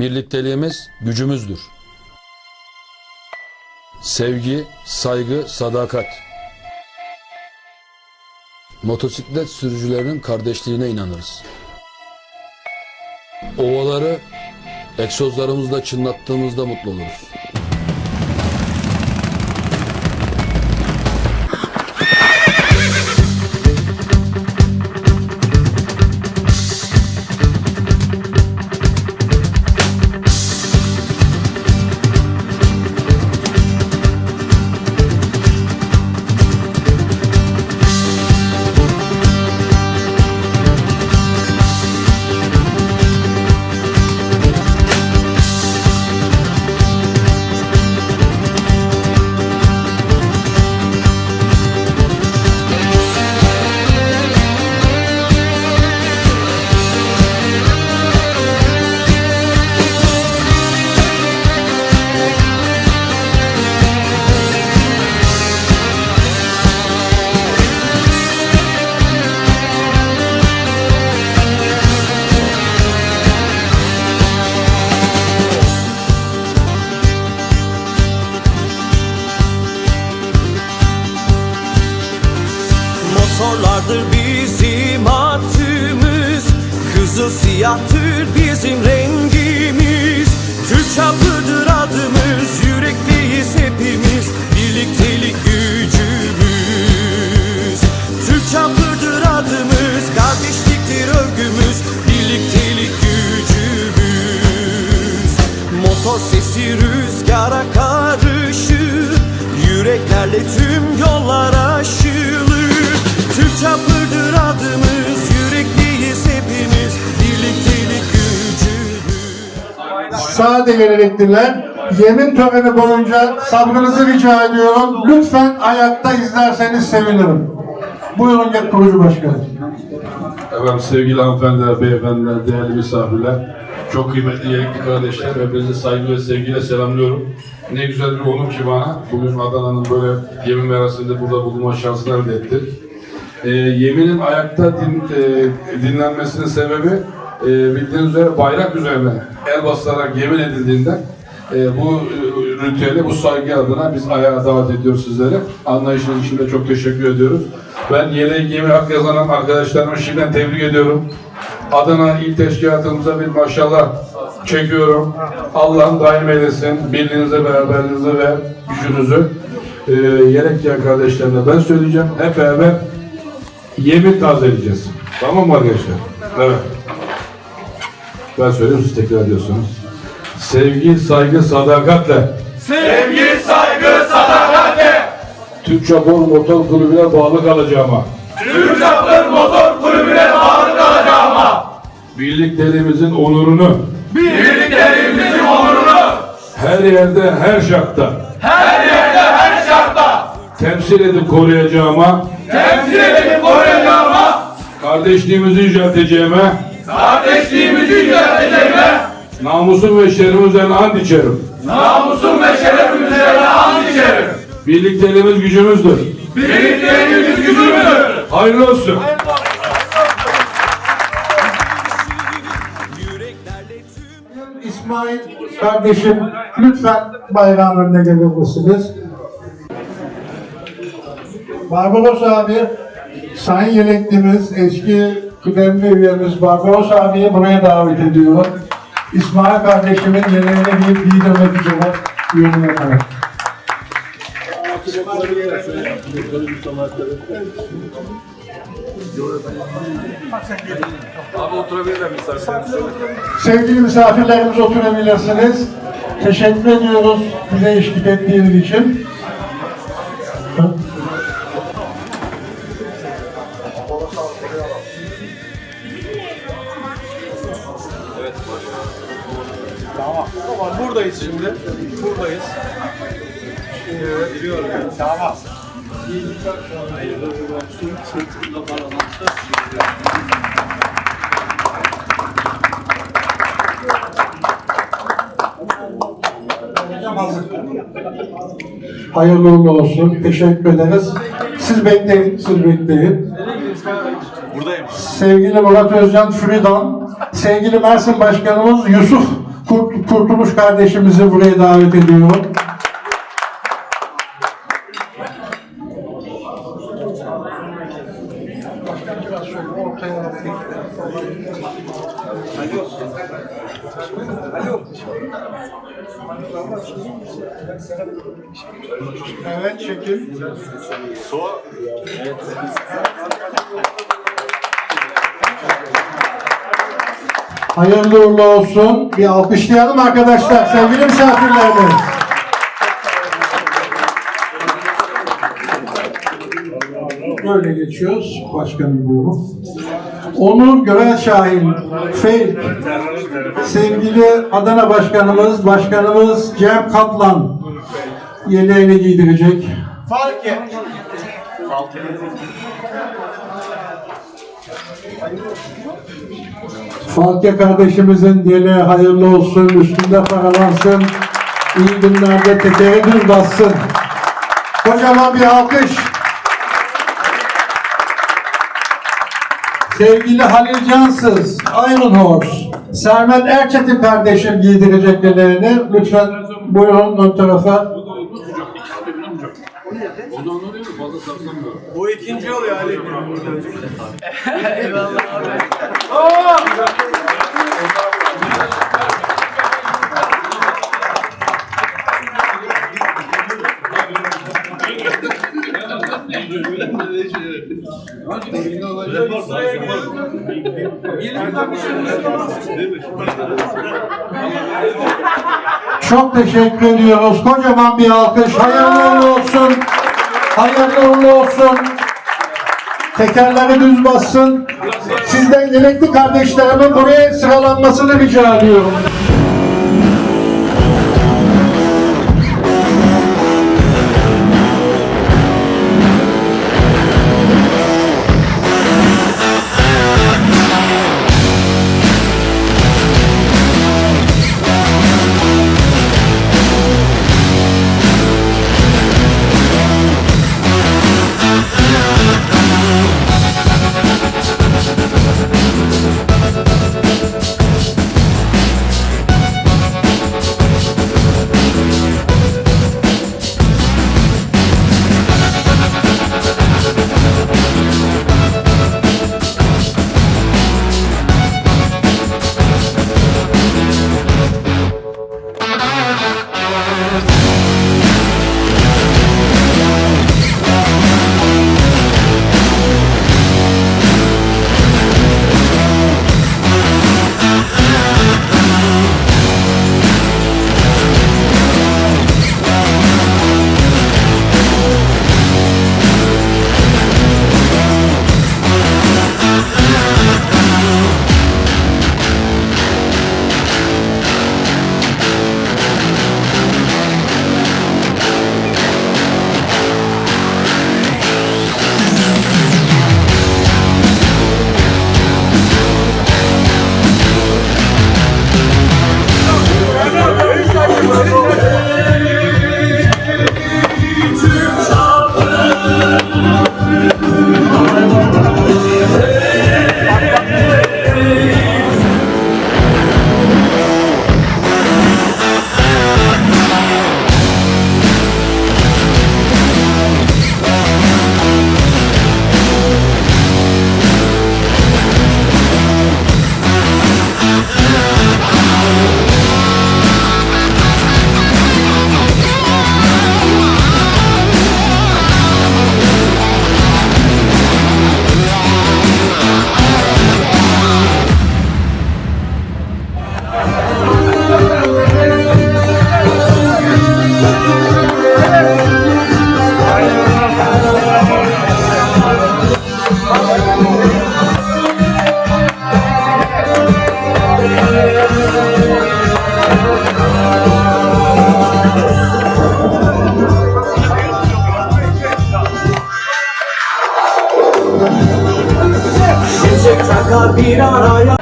Birlikteliğimiz gücümüzdür. Sevgi, saygı, sadakat. Motosiklet sürücülerinin kardeşliğine inanırız. Ovaları egzozlarımızla çınlattığımızda mutlu oluruz. Motorlardır bizim atımız Kızıl siyahtır bizim rengimiz. Türk çapıdır adımız Yürekliyiz hepimiz. Birliktelik gücümüz. Türk çapıdır adımız Kardeşliktir örgümüz Birliktelik gücümüz. Motor sesi rüzgara karışır. Yüreklerle tüm yollar aşılır Türk çapıdır adımız Yürekliyiz hepimiz Birliktelik gücümüz Sade yönelikliler. Yemin töreni boyunca sabrınızı rica ediyorum. Lütfen ayakta izlerseniz sevinirim. Buyurun gel kurucu başkanım. Efendim sevgili hanımefendiler, beyefendiler, değerli misafirler, çok kıymetli yerekli kardeşler, hepinizi saygı ve sevgiyle selamlıyorum. Ne güzel bir onur ki bana, bugün Adana'nın böyle yemin merasiminde burada bulunma şansını elde ettik. Ee, yeminin ayakta din, e, dinlenmesinin sebebi e, bildiğiniz üzere bayrak üzerine el basılarak yemin edildiğinden e, bu e, ritüeli, bu saygı adına biz ayağa davet ediyoruz sizlere. Anlayışınız için de çok teşekkür ediyoruz. Ben yeleği gemi hak yazanan arkadaşlarımı şimdiden tebrik ediyorum. Adana İl Teşkilatımıza bir maşallah çekiyorum. Allah'ım daim eylesin. Birliğinizi, beraberliğinizi ve gücünüzü. E, yelek kardeşlerine ben söyleyeceğim. Hep beraber yemin tazeleyeceğiz. Tamam mı arkadaşlar? Evet. Ben söyleyeyim siz tekrar ediyorsunuz. Sevgi, saygı, sadakatle. Sevgi, saygı, sadakatle Türk Çapor Motor Kulübü'ne bağlı kalacağıma. Türk Çapır Motor Kulübü'ne bağlı kalacağıma Birlikteliğimizin onurunu birliklerimizin onurunu her yerde, her şartta her yerde, her şartta temsil edip koruyacağıma, temsil edip kardeşliğimizi yücelteceğime, kardeşliğimizi yücelteceğime, namusum ve şerefim üzerine and içerim. namusum ve şerefim üzerine and içerim. Birlikteliğimiz gücümüzdür. Birliklerimiz gücümüzdür. Hayırlı olsun. Yüreklerle tüm İsmail kardeşim lütfen bayrağın önüne gelir misiniz? Barbaros abi, Sayın Yeleklimiz, eski kıdemli üyemiz Barbaros abiyi buraya davet ediyorum. İsmail kardeşimin yeleğine bir giydirmek üzere yönü yaparak. Sevgili misafirlerimiz oturabilirsiniz. Teşekkür ediyoruz bize eşlik ettiğiniz için. Tamam. Tamam buradayız şimdi. Buradayız. Biliyorum. Tamam. Hayırlı olsun. Uğurlu olsun. Teşekkür ederiz. Siz bekleyin, siz bekleyin. Buradayım. Sevgili Murat Özcan Früdan, sevgili Mersin Başkanımız Yusuf Kurt, Kurtuluş kardeşimizi buraya davet ediyorum. Evet çekil. Hayırlı uğurlu olsun. Bir alkışlayalım arkadaşlar sevgili misafirlerimiz. Böyle geçiyoruz. Başkanım buyurun. Onur Görel Şahin, Feyk, sevgili Adana Başkanımız, Başkanımız Cem Kaplan yeleğini giydirecek. Fatih kardeşimizin yeleği hayırlı olsun, üstünde paralansın, iyi günlerde tekeri düz bassın. Kocaman bir alkış. Sevgili Halil Cansız, Iron Horse, Sermet Erçetin kardeşim giydirecek yeleğini. Lütfen buyurun ön tarafa. Bu ikinci oluyor Ali. Çok teşekkür ediyoruz. Kocaman bir alkış. Hayırlı olsun. Hayırlı uğurlu olsun. Tekerleri düz bassın. Sizden gerekli kardeşlerimin buraya sıralanmasını rica ediyorum. Takar bir araya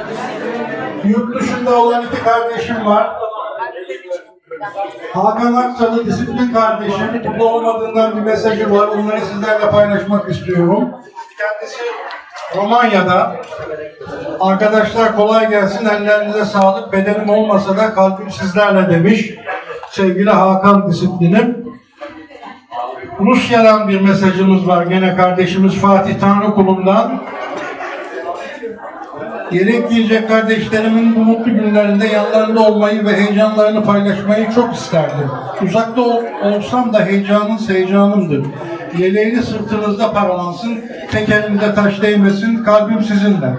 Yurt dışında olan iki kardeşim var. Hakan Aksalı disiplin kardeşim. Mutlu olmadığından bir mesajı var. Onları sizlerle paylaşmak istiyorum. Kendisi Romanya'da arkadaşlar kolay gelsin ellerinize sağlık bedenim olmasa da kalbim sizlerle demiş sevgili Hakan disiplinim. Rusya'dan bir mesajımız var gene kardeşimiz Fatih Tanrıkulu'ndan. Yelek giyecek kardeşlerimin bu mutlu günlerinde yanlarında olmayı ve heyecanlarını paylaşmayı çok isterdim. Uzakta ol- olsam da heyecanınız heyecanımdır. Yeleğini sırtınızda paralansın, tekerinde taş değmesin, kalbim sizinle.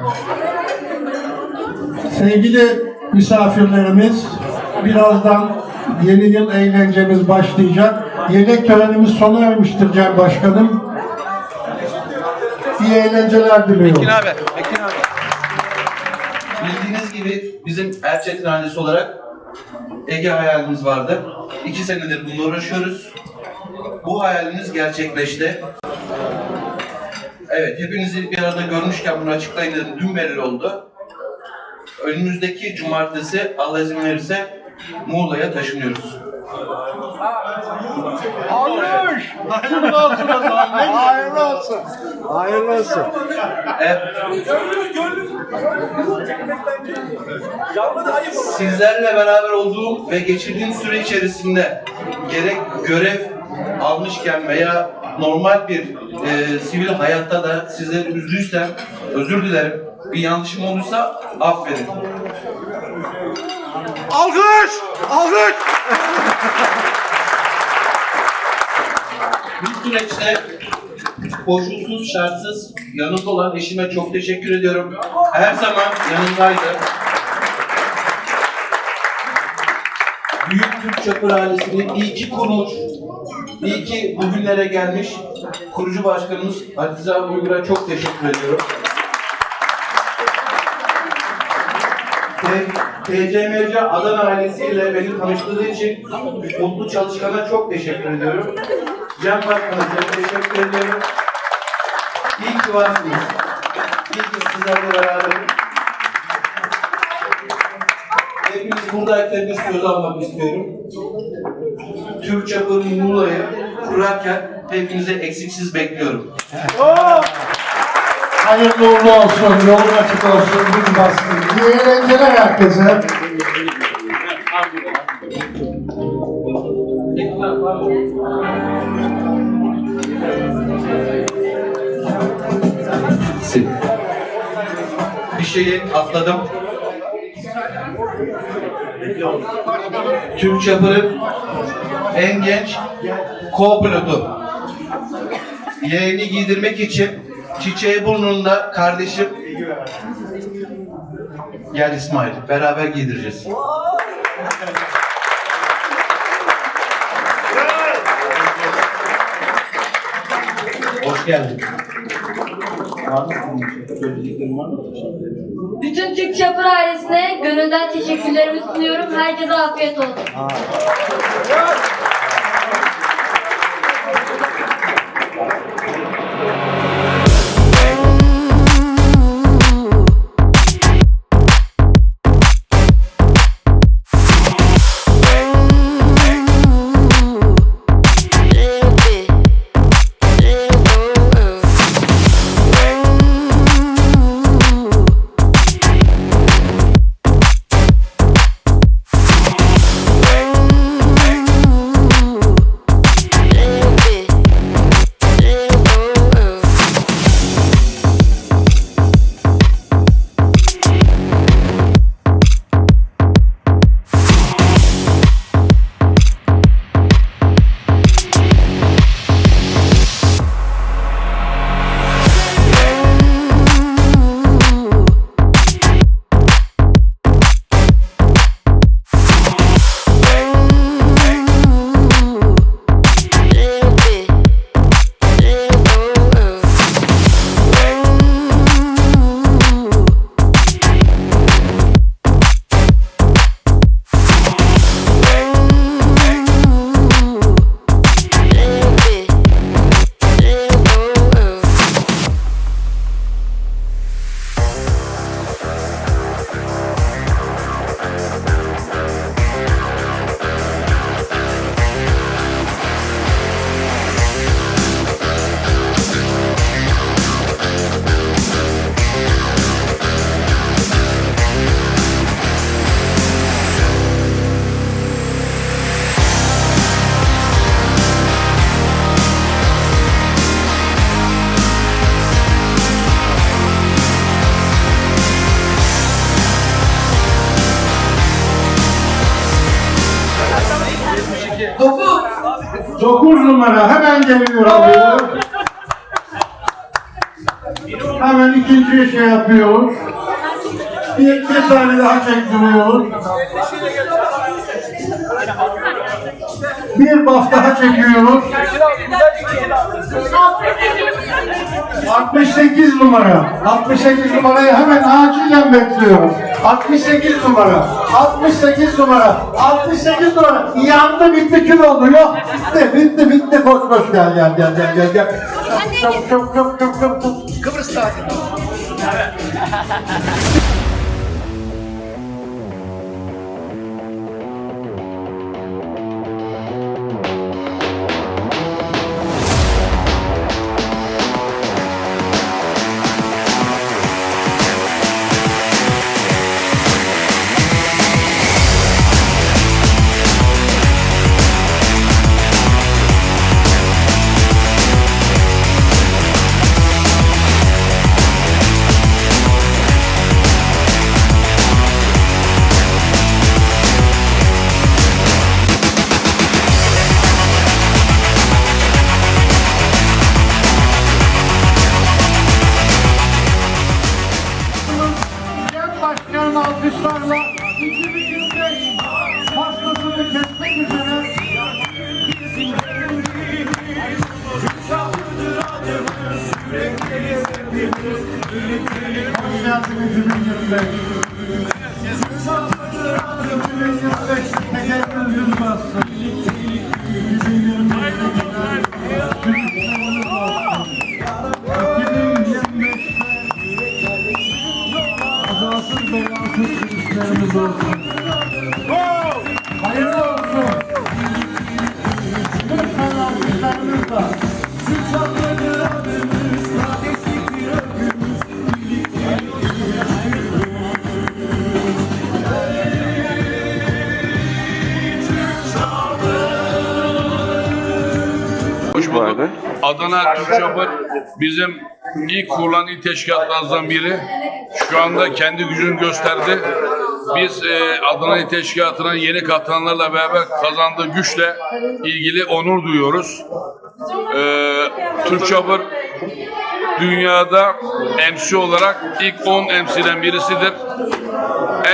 Sevgili misafirlerimiz, birazdan yeni yıl eğlencemiz başlayacak. Yelek törenimiz sona ermiştir Cem Başkanım. İyi eğlenceler diliyorum. abi. Ekin abi. Gibi bizim Erçetin ailesi olarak Ege hayalimiz vardı. İki senedir bununla uğraşıyoruz. Bu hayalimiz gerçekleşti. Evet, hepinizi bir arada görmüşken bunu açıklayın dedim. Dün belli oldu. Önümüzdeki cumartesi Allah izin verirse Muğla'ya taşınıyoruz. Hayırlı olsun o zaman. Hayırlı olsun. Hayırlı olsun. Evet. Sizlerle beraber olduğum ve geçirdiğim süre içerisinde gerek görev almışken veya normal bir e, sivil hayatta da sizleri üzdüysem özür dilerim. Bir yanlışım olursa affedin. Alkış! Alkış! Bu süreçte koşulsuz, şartsız yanımda olan eşime çok teşekkür ediyorum. Her zaman yanımdaydı. Büyük Türk Çapır ailesini iyi ki kurmuş, iyi ki bugünlere gelmiş kurucu başkanımız Hatice Uygur'a çok teşekkür ediyorum. TCMC Adana ailesiyle beni tanıştırdığı için Mutlu Çalışkan'a çok teşekkür ediyorum. Can Başkan'a çok teşekkür ediyorum. İyi ki varsınız. İyi ki sizlerle beraberim. Hepiniz buradayken bir söz almak istiyorum. Türk Çapı'nın Muğla'yı kurarken hepinize eksiksiz bekliyorum. Hayırlı uğurlu olsun, yolun açık olsun, gün baskın. İyi eğlenceler herkese. Bir şeyi atladım. Türk Çapır'ın en genç co-pilotu. Yeğeni giydirmek için çiçeği burnunda kardeşim Gel İsmail, beraber giydireceğiz. Hoş geldin. Mı? Bütün Türk Çapır ailesine gönülden teşekkürlerimi sunuyorum. Herkese afiyet olsun. Geliyor abi. Hemen ikinci şey yapıyoruz. Bir, bir tane daha çektiriyoruz. Bir baf daha çekiyoruz. 68 numara. 68 numarayı hemen acilen bekliyorum. 68 numara. 68 numara. 68 numara. Yandı bitti kül oldu. Yok bitti bitti bitti. Koş koş gel gel gel gel gel. gel. Çabuk çabuk çabuk çabuk çabuk. Kıbrıs. Başkan'ın alkışlarla 2025 pastasını kesmek üzere Hoş geldiniz 2025. 2025 tekerrür yüz bastı. Bulduk. Adana Türk Çapır bizim ilk kurulan il teşkilatlarımızdan biri. Şu anda kendi gücünü gösterdi. Biz e, Adana İl Teşkilatı'na yeni katılanlarla beraber kazandığı güçle ilgili onur duyuyoruz. E, Türk Çapır dünyada MC olarak ilk 10 MC'den birisidir.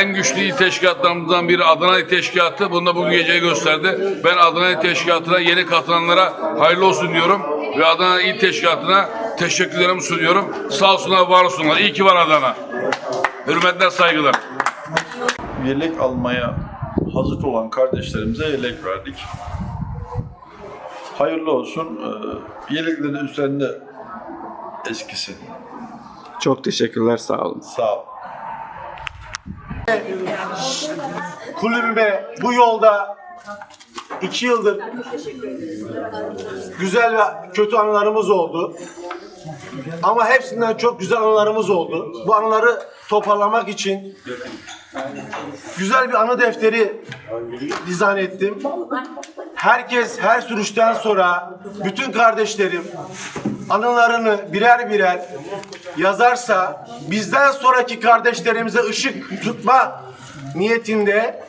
En güçlü il teşkilatlarımızdan biri Adana İl Teşkilatı. Bunu da bugün gece gösterdi. Ben Adana İl Teşkilatı'na yeni katılanlara hayırlı olsun diyorum. Ve Adana İl Teşkilatı'na teşekkürlerimi sunuyorum. Sağ olsunlar, var olsunlar. İyi ki var Adana. Hürmetler, saygılar. Yelek almaya hazır olan kardeşlerimize yelek verdik. Hayırlı olsun. Ee, Yeleklerin üzerinde eskisi. Çok teşekkürler sağ olun. Sağ ol. kulübüme bu yolda iki yıldır güzel ve kötü anılarımız oldu. Ama hepsinden çok güzel anılarımız oldu. Bu anıları toparlamak için güzel bir anı defteri dizayn ettim. Herkes her sürüşten sonra bütün kardeşlerim anılarını birer birer yazarsa bizden sonraki kardeşlerimize ışık tutma niyetinde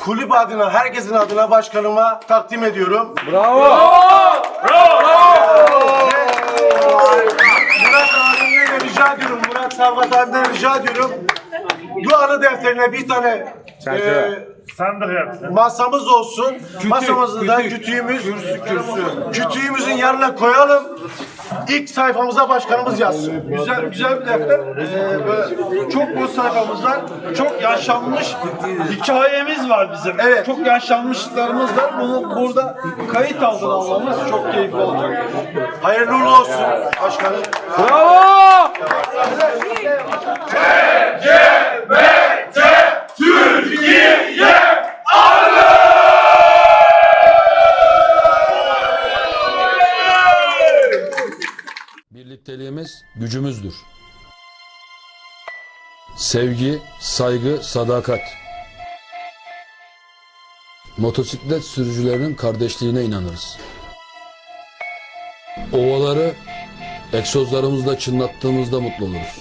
kulüp adına, herkesin adına başkanıma takdim ediyorum. Murat abimden de rica ediyorum, Murat Savgat abimden rica ediyorum. Bu anı defterine bir tane e, masamız olsun. Masamızı da kütüğümüz, kütüğümüzün yanına koyalım. İlk sayfamıza başkanımız yazsın. Güzel güzel bir defter. Ee, böyle çok bu sayfamızda çok yaşanmış hikayemiz var bizim. Evet. Çok yaşanmışlıklarımız var. Bunu burada kayıt altına almamız çok keyifli olacak. Hayırlı uğurlu olsun başkanım. Birlikteliğimiz gücümüzdür. Sevgi, saygı, sadakat. Motosiklet sürücülerinin kardeşliğine inanırız. Ovaları egzozlarımızla çınlattığımızda mutlu oluruz.